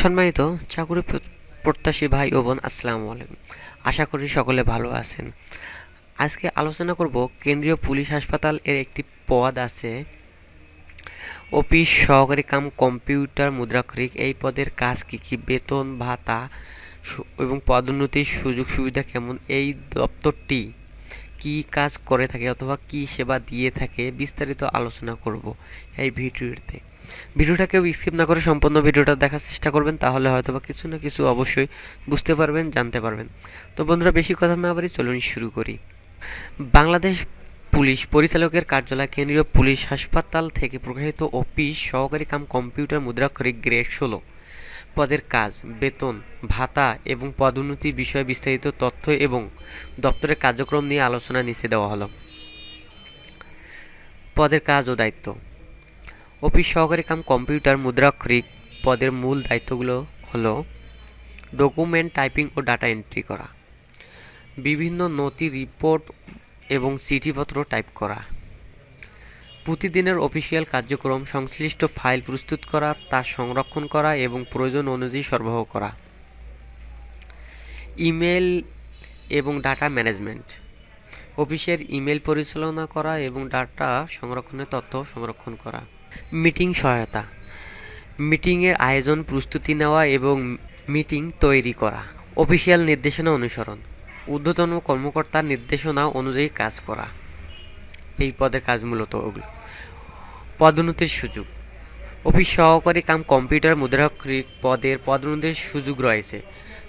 সম্মানিত চাকুরি প্রত্যাশী ভাই ও বোন, আসসালামু আলাইকুম। আশা করি সকলে ভালো আছেন। আজকে আলোচনা করব কেন্দ্রীয় পুলিশ হাসপাতাল এর একটি পদ আছে, অফিস সহকারী কাম কম্পিউটার মুদ্রাক্ষরিক। এই পদের কাজ কি কি? বেতন, ভাতা এবং পদোন্নতির সুযোগ সুবিধা কেমন? এই দপ্তরটি কি কাজ করে থাকে অথবা কি সেবা দিয়ে থাকে বিস্তারিত আলোচনা করব এই ভিডিওতে। ভিডিওটা কেউ স্কিপ না করে সম্পূর্ণ ভিডিওটা দেখার চেষ্টা করবেন, তাহলে হয়তো বা কিছু না কিছু অবশ্যই বুঝতে পারবেন, জানতে পারবেন। তো বন্ধুরা, বেশি কথা না বাড়ি চলুন শুরু করি। বাংলাদেশ পুলিশ পরিচালকের কার্যালয় কেন্দ্রীয় পুলিশ হাসপাতাল থেকে প্রকাশিত অফিস সহকারী কাম কম্পিউটার মুদ্রাক্ষরিক গ্রেড ষোলো। পদের কাজ, বেতন, ভাতা এবং পদোন্নতি বিষয়ে বিস্তারিত তথ্য এবং দপ্তরের কার্যক্রম নিয়ে আলোচনা নিচে দেওয়া হলো। পদের কাজ ও দায়িত্ব। অফিস সহকারী কাম কম্পিউটার মুদ্রাক্ষরিক পদের মূল দায়িত্বগুলো হলো ডকুমেন্ট টাইপিং ও ডাটা এন্ট্রি করা, বিভিন্ন নথি রিপোর্ট এবং চিঠিপত্র টাইপ করা। প্রতিদিনের অফিসিয়াল কার্যক্রম, সংশ্লিষ্ট ফাইল প্রস্তুত করা, তা সংরক্ষণ করা এবং প্রয়োজন অনুযায়ী সরবরাহ করা। ইমেল এবং ডাটা ম্যানেজমেন্ট। অফিসের ইমেল পরিচালনা করা এবং ডাটা সংরক্ষণের তথ্য সংরক্ষণ করা। মিটিং সহায়তা। মিটিংয়ের আয়োজন, প্রস্তুতি নেওয়া এবং মিটিং তৈরি করা। অফিসিয়াল নির্দেশনা অনুসরণ। ঊর্ধ্বতন কর্মকর্তার নির্দেশনা অনুযায়ী কাজ করা। এই পদের কাজ মূলত ওগুলো। পদোন্নতির সুযোগ। অফিস সহকারী কাম কম্পিউটার মুদ্রাক্ষরিক পদের পদোন্নতির সুযোগ রয়েছে।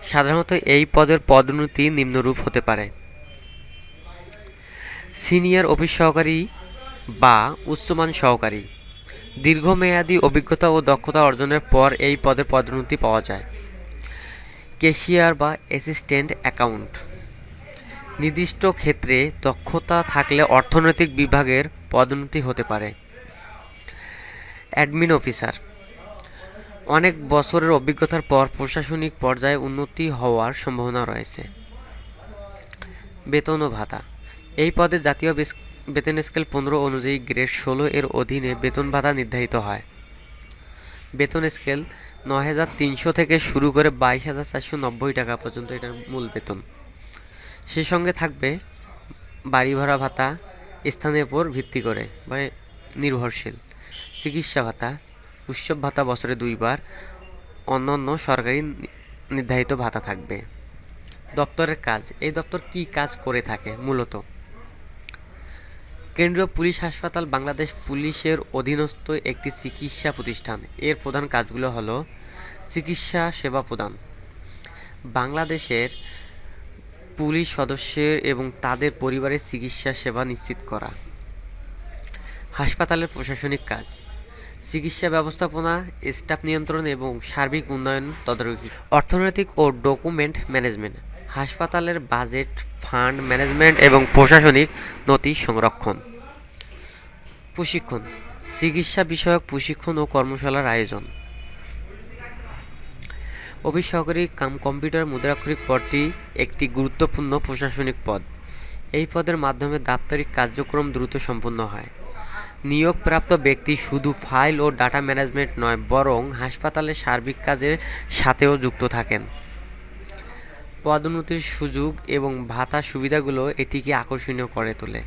সাধারণত এই পদের পদোন্নতি নিম্নরূপ হতে পারে। সিনিয়র অফিস সহকারী বা উচ্চমান সহকারী। দীর্ঘমেয়াদী অভিজ্ঞতা ও দক্ষতা অর্জনের পর এই পদের পদোন্নতি পাওয়া যায়। ক্যাশিয়ার বা অ্যাসিস্ট্যান্ট অ্যাকাউন্ট। নির্দিষ্ট ক্ষেত্রে দক্ষতা থাকলে অর্থনৈতিক বিভাগের পদোন্নতি হতে পারে। Admin officer. অনেক বছরের অভিজ্ঞতার পর প্রশাসনিক পর্যায়ে উন্নতি হওয়ার সম্ভাবনা রয়েছে। বেতন ও ভাতা। এই পদে জাতীয় বেতন স্কেল পনেরো অনুযায়ী গ্রেড ষোলো এর অধীনে বেতন ভাতা নির্ধারিত হয়। বেতন স্কেল নয় হাজার তিনশো থেকে শুরু করে বাইশ হাজার চারশো নব্বই টাকা পর্যন্ত এটার মূল বেতন। সে সঙ্গে থাকবে বাড়ি ভাড়া ভাতা, স্থানের উপর ভিত্তি করে বা নির্ভরশীল। চিকিৎসা ভাতা, উৎসব ভাতা বছরে দুইবার, অন্যান্য সরকারি নির্ধারিত ভাতা থাকবে। দপ্তরের কাজ, এই দপ্তর কি কাজ করে থাকে মূলত? কেন্দ্রীয় পুলিশ হাসপাতাল বাংলাদেশ পুলিশের অধীনস্থ একটি চিকিৎসা প্রতিষ্ঠান। এর প্রধান কাজগুলো হলো চিকিৎসা সেবা প্রদান। বাংলাদেশের পুলিশ সদস্যের এবং তাদের পরিবারের চিকিৎসা সেবা নিশ্চিত করা। হাসপাতালের প্রশাসনিক কাজ। চিকিৎসা ব্যবস্থাপনা, স্টাফ নিয়ন্ত্রণ এবং সার্বিক উন্নয়ন তদারকি। অর্থনৈতিক ও ডকুমেন্ট ম্যানেজমেন্ট। হাসপাতালের বাজেট, ফান্ড ম্যানেজমেন্ট এবং প্রশাসনিক নথি সংরক্ষণ। প্রশিক্ষণ। চিকিৎসা বিষয়ক প্রশিক্ষণ ও কর্মশালার আয়োজন। অফিস কাম, কম্পিউটার মুদ্রাক্ষরিক পদটি একটি গুরুত্বপূর্ণ প্রশাসনিক পদ। এই পদের মাধ্যমে দাপ্তরিক কার্যক্রম দ্রুত সম্পন্ন হয়। নিয়োগপ্রাপ্ত ব্যক্তি শুধু ফাইল ও ডাটা ম্যানেজমেন্ট নয়, বরং হাসপাতালের সার্বিক কাজের সাথেও যুক্ত থাকেন। পদোন্নতির সুযোগ এবং ভাতা সুবিধাগুলো এটিকে আকর্ষণীয় করে তোলে।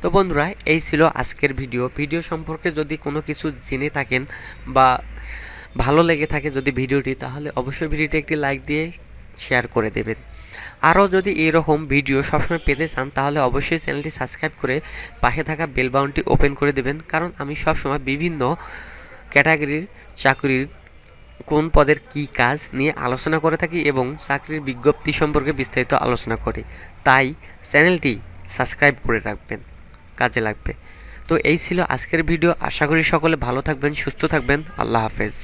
তো বন্ধুরা, এই ছিল আজকের ভিডিও। ভিডিও সম্পর্কে যদি কোনো কিছু জেনে থাকেন বা ভালো লেগে থাকে যদি ভিডিওটি, তাহলে অবশ্যই ভিডিওটি একটি লাইক দিয়ে শেয়ার করে দেবেন। আরও যদি এরকম ভিডিও সবসময় পেতে চান, তাহলে অবশ্যই চ্যানেলটি সাবস্ক্রাইব করে পাশে থাকা বেল বাউনটি ওপেন করে দেবেন, কারণ আমি সবসময় বিভিন্ন ক্যাটাগরির চাকরির কোন পদের কি কাজ নিয়ে আলোচনা করে থাকি এবং চাকরির বিজ্ঞপ্তি সম্পর্কে বিস্তারিত আলোচনা করি। তাই চ্যানেলটি সাবস্ক্রাইব করে রাখবেন, কাজে লাগবে। তো এই ছিল আজকের ভিডিও। আশা করি সকলে ভালো থাকবেন, সুস্থ থাকবেন। আল্লাহ হাফেজ।